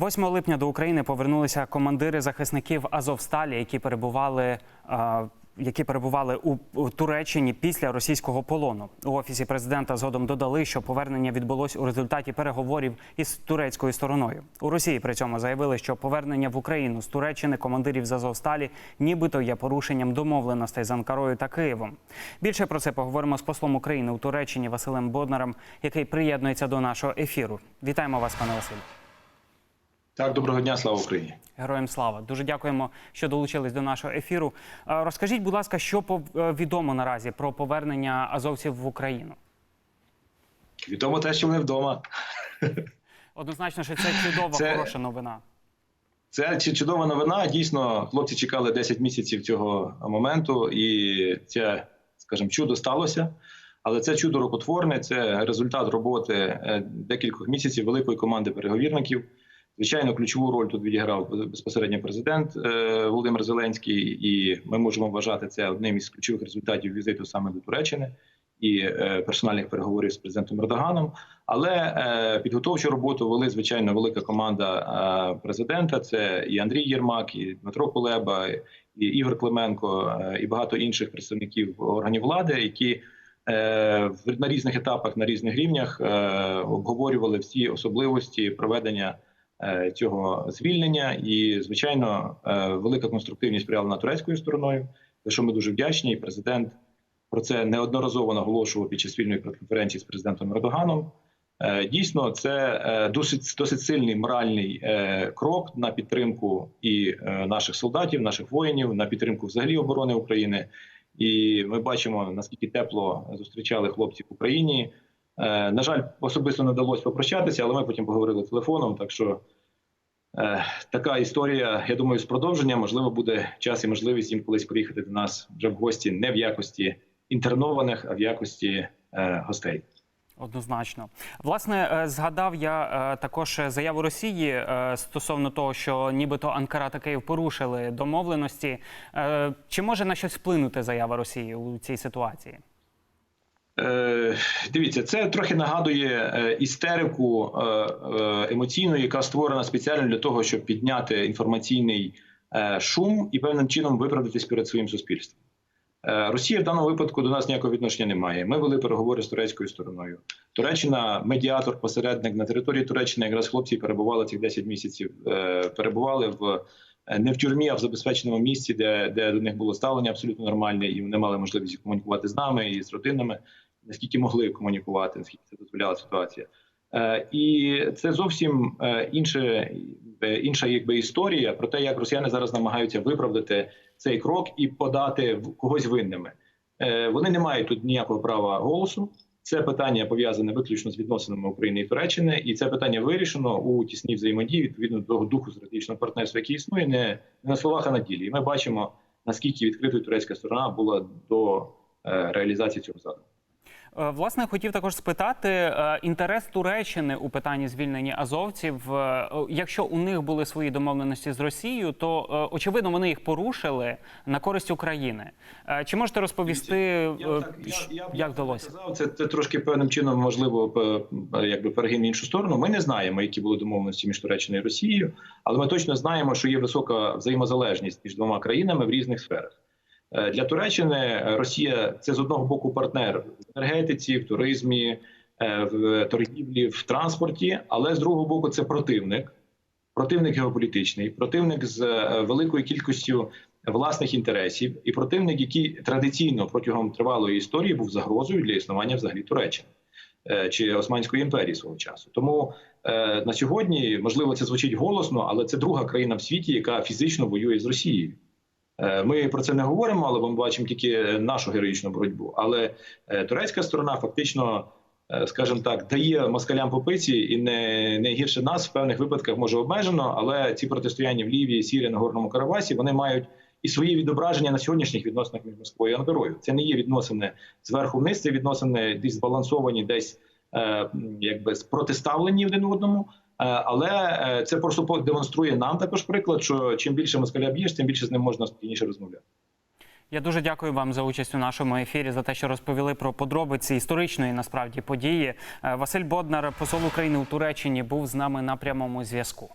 8 липня до України повернулися командири захисників Азовсталі, які перебували. Які перебували у, Туреччині після російського полону у офісі президента згодом додали, що повернення відбулось у результаті переговорів із турецькою стороною. У Росії при цьому заявили, що повернення в Україну з Туреччини командирів з Азовсталі нібито є порушенням домовленостей з Анкарою та Києвом. Більше про це поговоримо з послом України у Туреччині Василем Боднарем, який приєднується до нашого ефіру. Вітаємо вас, пане Василь. Так, доброго дня, слава Україні. Героям слава. Дуже дякуємо, що долучились до нашого ефіру. Розкажіть, будь ласка, що е, відомо наразі про повернення азовців в Україну? Відомо те, що вони вдома. Однозначно, що це чудова, Це- хороша новина. Це чудова новина. Дійсно, хлопці чекали 10 місяців цього моменту, і це, скажімо, чудо сталося. Але це чудо рукотворне, це результат роботи е, декількох місяців великої команди переговірників. Звичайно, ключову роль тут відіграв безпосередньо президент е, Володимир Зеленський, і ми можемо вважати це одним із ключових результатів візиту саме до Туреччини і е, персональних переговорів з президентом Ердоганом. Але е, підготовчу роботу вели звичайно велика команда президента. Це і Андрій Єрмак, і Дмитро Кулеба, і Ігор Клименко, і багато інших представників органів влади, які на різних етапах, на різних рівнях обговорювали всі особливості проведення цього звільнення. І звичайно, е, велика конструктивність проявлена турецькою стороною, за що ми дуже вдячні. І президент про це неодноразово наголошував під час спільної конференції з президентом Ердоганом. Е, Дійсно, це е, досить досить сильний моральний е, крок на підтримку і е, наших солдатів, наших воїнів, на підтримку взагалі оборони України. І ми бачимо наскільки тепло зустрічали хлопців в Україні. Е, На жаль, особисто не вдалося попрощатися, але ми потім поговорили телефоном. Так що е, така історія, я думаю, з продовженням можливо буде час і можливість їм колись приїхати до нас вже в гості не в якості інтернованих, а в якості е, гостей. Однозначно, власне, е, згадав я е, також заяву Росії стосовно того, що нібито Анкара та Київ порушили домовленості. Чи може на щось вплинути заява Росії у цій ситуації? Е, дивіться, це трохи нагадує е, істерику е, емоційну, яка створена спеціально для того, щоб підняти інформаційний шум і певним чином виправдатись перед своїм суспільством. Росія в даному випадку до нас ніякого відношення не має. Ми вели переговори з турецькою стороною. Туреччина, медіатор, посередник на території Туреччини, якраз хлопці перебували цих 10 місяців. Перебували в не в тюрмі, а в забезпеченому місці, де, де до них було ставлення абсолютно нормальне, і вони мали можливість комунікувати з нами і з родинами, наскільки могли комунікувати, наскільки це дозволяла ситуація. Е, І це зовсім е, інше, е, інша якби історія про те, як росіяни зараз намагаються виправдати цей крок і подати когось винними. Вони не мають тут ніякого права голосу. Це питання пов'язане виключно з відносинами України і Туреччини, і це питання вирішено у тісній взаємодії відповідно до духу стратегічного партнерства, який існує, не, на словах, а на ділі. І ми бачимо наскільки відкритою турецька сторона була до реалізації цього задуму. Е, Власне, хотів також спитати е, інтерес Туреччини у питанні звільнення азовців. Е, Якщо у них були свої домовленості з Росією, то очевидно вони їх порушили на користь України. Чи можете розповісти, Я я- я як вдалося? Це, це трошки певним чином можливо якби перегін в іншу сторону. Ми не знаємо, які були домовленості між Туреччиною і Росією, але ми точно знаємо, що є висока взаємозалежність між двома країнами в різних сферах. Е, Для Туреччини е, Росія це з одного боку партнер в енергетиці, в туризмі, е, в торгівлі, в транспорті, але з другого боку, це противник, противник геополітичний, противник з великою кількістю власних інтересів, і противник, який традиційно протягом тривалої історії був загрозою для існування взагалі Туреччини чи Османської імперії свого часу. Тому на сьогодні можливо це звучить голосно, але це друга країна в світі, яка фізично воює з Росією. Е, Ми про це не говоримо, але ми бачимо тільки нашу героїчну боротьбу. Але е, турецька сторона фактично, е, скажімо так, дає москалям по пиці і не, не гірше нас в певних випадках може обмежено. Але ці протистояння в Лівії, Сірії, Нагорному Карабасі вони мають і свої відображення на сьогоднішніх відносинах між Москвою і Анкарою. Це не є відносини зверху вниз, це відносини десь збалансовані, десь е, якби протиставлені один одному. Е, Але е, це просто демонструє нам також приклад, що чим більше москаля б'єш, тим більше з ним можна спокійніше розмовляти. Я дуже дякую вам за участь у нашому ефірі, за те, що розповіли про подробиці історичної насправді події. Е, Василь Боднар, посол України у Туреччині, був з нами на прямому зв'язку.